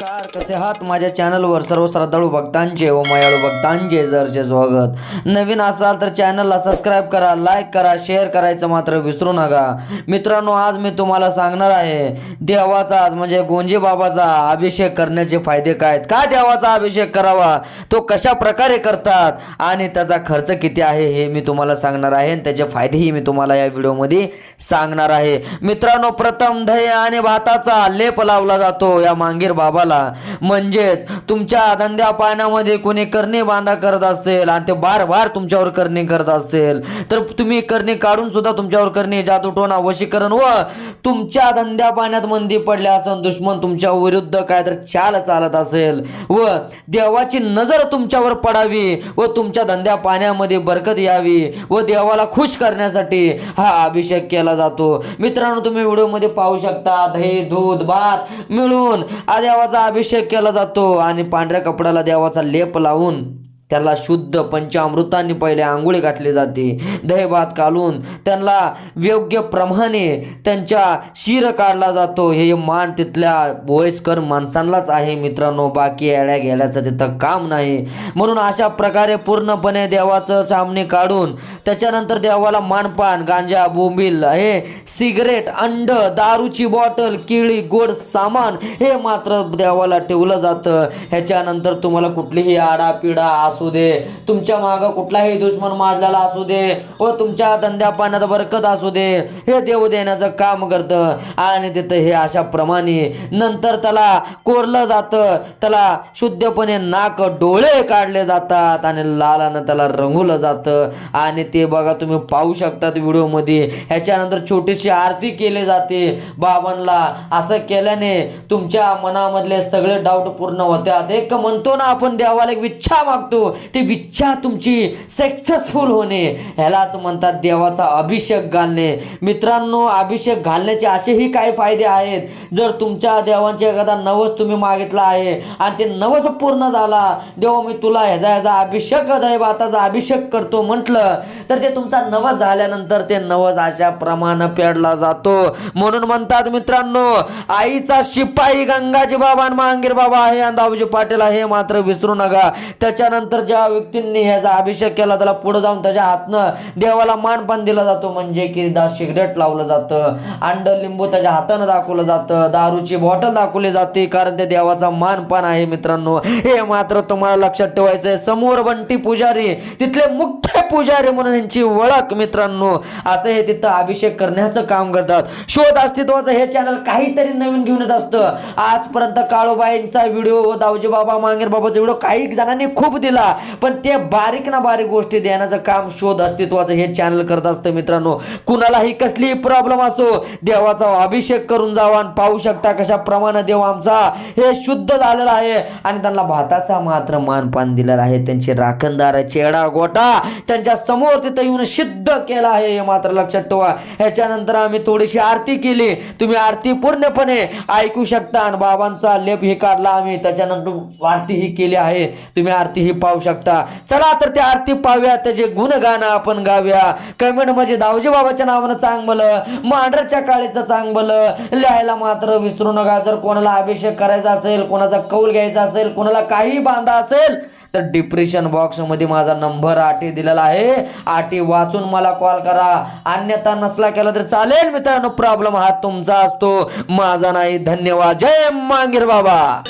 नमस्कार कसे आहात माझ्या चॅनलवर? सर्व श्रद्धाळू भक्तांचे व मायाळू भक्तांचे जरचे स्वागत. नवीन असाल तर चॅनलला सबस्क्राईब करा लाईक करा शेअर करायचं मात्र विसरू नका. मित्रांनो आज मी तुम्हाला सांगणार आहे देवाचा आज म्हणजे गोंजे बाबाचा अभिषेक करण्याचे फायदे काय आहेत? का देवाचा अभिषेक करावा? तो कशा प्रकारे करतात? आणि त्याचा खर्च किती आहे हे मी तुम्हाला सांगणार आहे आणि त्याचे फायदेही मी तुम्हाला या व्हिडिओमध्ये सांगणार आहे. मित्रांनो प्रथम दही आणि भाताचा लेप लावला जातो. या मांगीर बाबाला म्हणजेच तुमच्या धंद्या पाण्यामध्ये कोणी करणे बांधा करत असेल आणि ते बार बार तुमच्यावर करणे करत असेल तर तुम्ही करणे काढून सुद्धा तुमच्यावर करणे जादूटोना वशीकरण व तुमच्या धंद्या पाण्यात मंदी पडल्या असून दुश्मन तुमच्या विरुद्ध काय तर चाल चालत असेल व देवाची नजर तुमच्यावर पडावी व तुमच्या धंद्या पाण्यामध्ये बरकत यावी व देवाला खुश करण्यासाठी हा अभिषेक केला जातो. मित्रांनो तुम्ही व्हिडिओमध्ये पाहू शकता दही दूध भात मिळून देवाचा देवाचा अभिषेक केला जातो आणि पांढऱ्या कपड्याला देवाचा लेप लावून त्याला शुद्ध पंचामृतांनी पहिले आंघोळी घातली जाते. दही घालून त्यांना योग्य प्रमाणे त्यांच्या शिर काढला जातो. हे मान तिथल्या वयस्कर माणसांनाच आहे मित्रांनो. बाकी येड्या गेल्याचं तिथं काम नाही. म्हणून अशा प्रकारे पूर्णपणे देवाचं सामने काढून त्याच्यानंतर देवाला मानपान गांजा बोंबिल हे सिगरेट अंड दारूची बॉटल केळी गोड सामान हे मात्र देवाला ठेवलं जातं. ह्याच्यानंतर तुम्हाला कुठलीही आडापिडा असू दे. तुमच्या मागं कुठलाही दुश्मन माजलेला असू दे. व तुमच्या धंद्या पाण्यात बरकत असू दे. हे देव देण्याचं काम करतं. आणि तिथं हे अशा प्रमाणे नंतर त्याला कोरलं जातं. त्याला शुद्धपणे नाक डोळे काढले जातात आणि लालानं त्याला रंगवलं जातं. आणि ते बघा तुम्ही पाहू शकतात व्हिडिओमध्ये. ह्याच्यानंतर छोटीशी आरती केली जाते. बाबांना असं केल्याने तुमच्या मनामधले सगळे डाऊट पूर्ण होतात. एक म्हणतो ना आपण देवाला एक इच्छा मागतो. ती इच्छा तुमची सक्सेसफुल होणे. ह्यालाच म्हणतात देवाचा अभिषेक घालणे. मित्रांनो अभिषेक घालण्याचे असेही काही फायदे आहेत. जर तुमच्या देवांचे एखादा नवस तुम्ही मागितला आहे आणि ते नवस पूर्ण झाला देव मी तुला ह्याचा ह्याचा अभिषेक दैवाताचा अभिषेक करतो म्हटलं तर ते तुमचा नवस झाल्यानंतर ते नवस अशा प्रमाणे पेडला जातो. म्हणून म्हणतात मित्रांनो आईचा शिपाई गंगाजी बाबा आणि महांगीर बाबा आहे आणि दाऊजी पाटील आहे हे मात्र विसरू नका. त्याच्यानंतर ज्या व्यक्तींनी ह्याचा अभिषेक केला त्याला पुढे जाऊन त्याच्या हातनं देवाला मानपान दिला जातो. म्हणजे की दा सिगरेट लावलं जातं अंड लिंबू त्याच्या हातानं दाखवलं जातं दारूची बॉटल दाखवली जाते कारण ते देवाचा मानपान आहे मित्रांनो. हे मात्र तुम्हाला लक्षात ठेवायचं आहे समोर बंटी पुजारी तिथले मुख्य पुजारी म्हणून यांची ओळख मित्रांनो. असं हे तिथं अभिषेक करण्याचं काम करतात. शोध अस्तित्वाचं हे चॅनल काहीतरी नवीन घेऊन येत असतं. आजपर्यंत काळूबाईंचा व्हिडिओ दावजी दाऊजी बाबा मांगेर बाबाचा व्हिडिओ काही जणांनी खूप दिला. पण ते बारीक ना बारीक गोष्टी देण्याचं काम शोध अस्तित्वाचं हे चॅनल करत असतं मित्रांनो. कुणालाही कसलीही प्रॉब्लेम असो देवाचा अभिषेक करून जावा आणि पाहू शकता कशाप्रमाणे देव आमचा हे शुद्ध झालेला आहे आणि त्यांना भाताचा मात्र मानपान दिलेला आहे. त्यांची राखणदार चेडा गोटा त्यांच्यासमोर तिथं येऊन सिद्ध केला आहे हे मात्र लक्षात ठेवा. ह्याच्यानंतर आम्ही थोडीशी आरती केली. तुम्ही आरती पूर्णपणे ऐकू शकता आणि बाबांचा लेप हे काढला आम्ही. त्याच्यानंतर आरती ही केली आहे. तुम्ही आरती ही पाहू शकता. चला तर त्या आरती पाहूया. त्याचे गुणगान आपण गाव्या कमेंट म्हणजे दावजी बाबाच्या नावानं चांगलं मांढरच्या काळीचं चांगलं लिहायला मात्र विसरू नका. जर कोणाला अभिषेक करायचा असेल कोणाचा कौल घ्यायचा असेल कोणाला काही बांधा असेल तर डिप्रेशन बॉक्समध्ये माझा नंबर आठी दिलेला आहे. आठी वाचून मला कॉल करा. अन्यथा नसला केला तर चालेल मित्रांनो. प्रॉब्लेम हा तुमचा असतो. माझा नाही. धन्यवाद. जय मांगीर बाबा.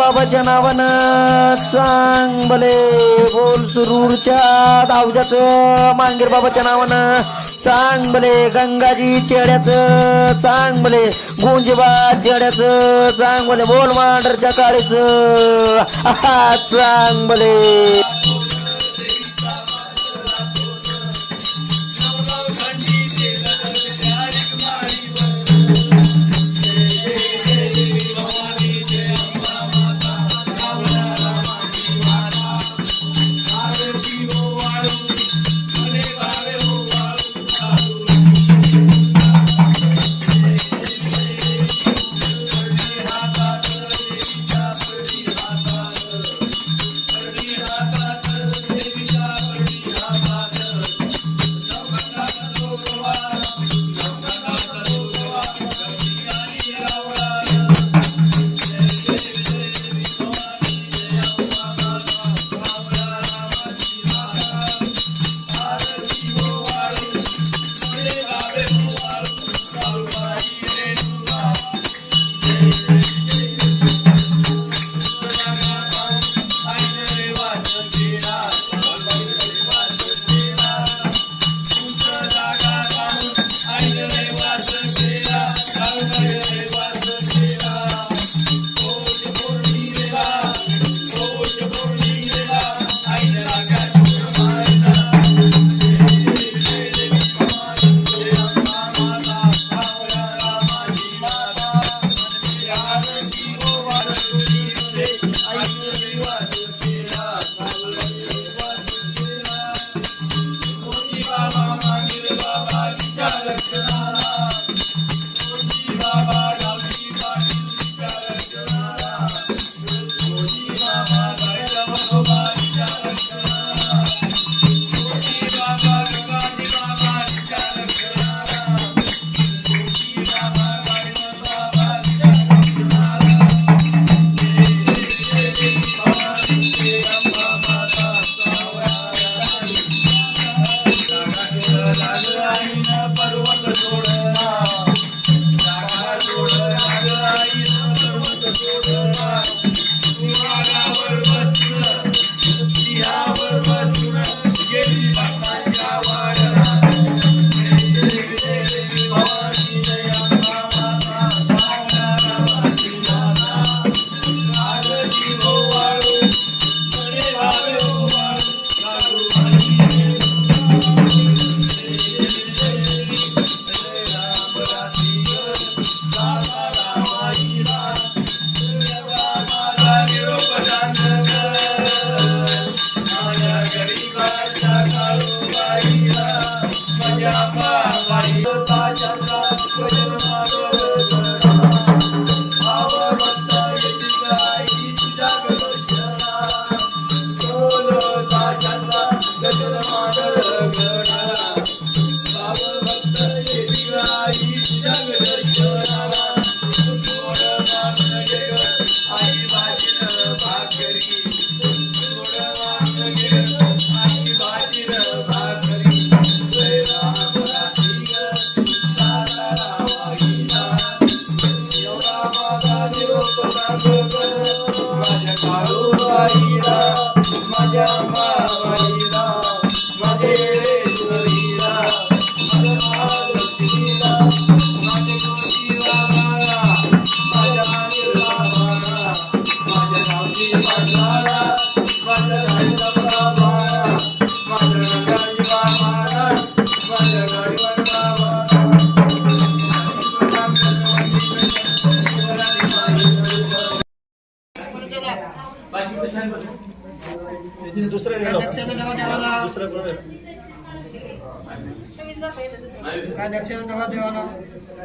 बाबाच्या नावानं चांगले बोल सुरूरच्या दावजाच मांगीर बाबाच्या नावानं. चांगले गंगाजी चेड्याचं चांगले गोंजीबा चेड्याचं चांगले बोल मांडरच्या काळीचं. चांगले was.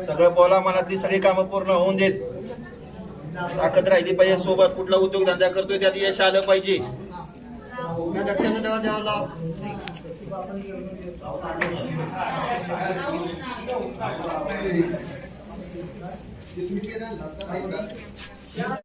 सगळं बोला मनातली सगळी कामं पूर्ण होऊन देत. ताकद राहिली पाहिजे सोबत. कुठला उद्योगधंदा करतोय त्यात यश आलं पाहिजे. आपलं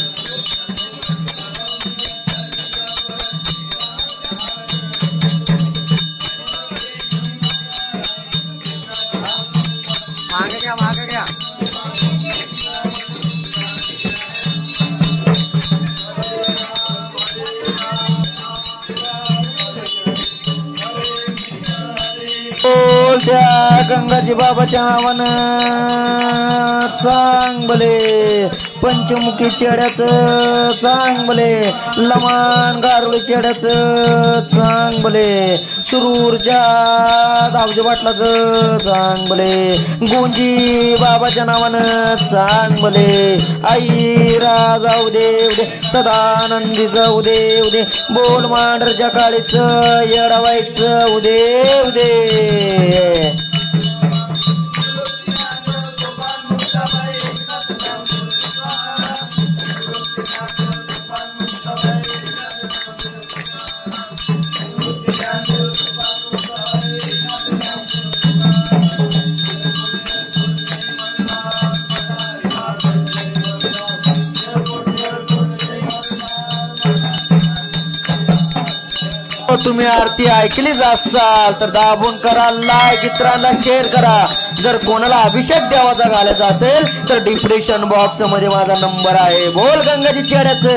की खाली? किती कामं त्या गंगाजी बाबाच्या नावानं चांगले पंचमुखी चेड्याचं चांगले लमान गारुडी चेड्याचं चांगले सुरूरच्या दावजी वाटलाच चांगले गोंजी बाबाच्या नावानं चांगले. आई रा जाऊ दे सदानंदी जाऊ देव दे बोल मांडरच्या काळीचं येडावायचं उदे उदे तुम्ही आरती ऐकलीच असाल तर दाबून करा लाईक इतरांना शेअर करा. जर कोणाला अभिषेक देवाचा घालायचा असेल तर डिप्रेशन बॉक्समध्ये माझा नंबर आहे. बोल गंगाजी चेड्याचं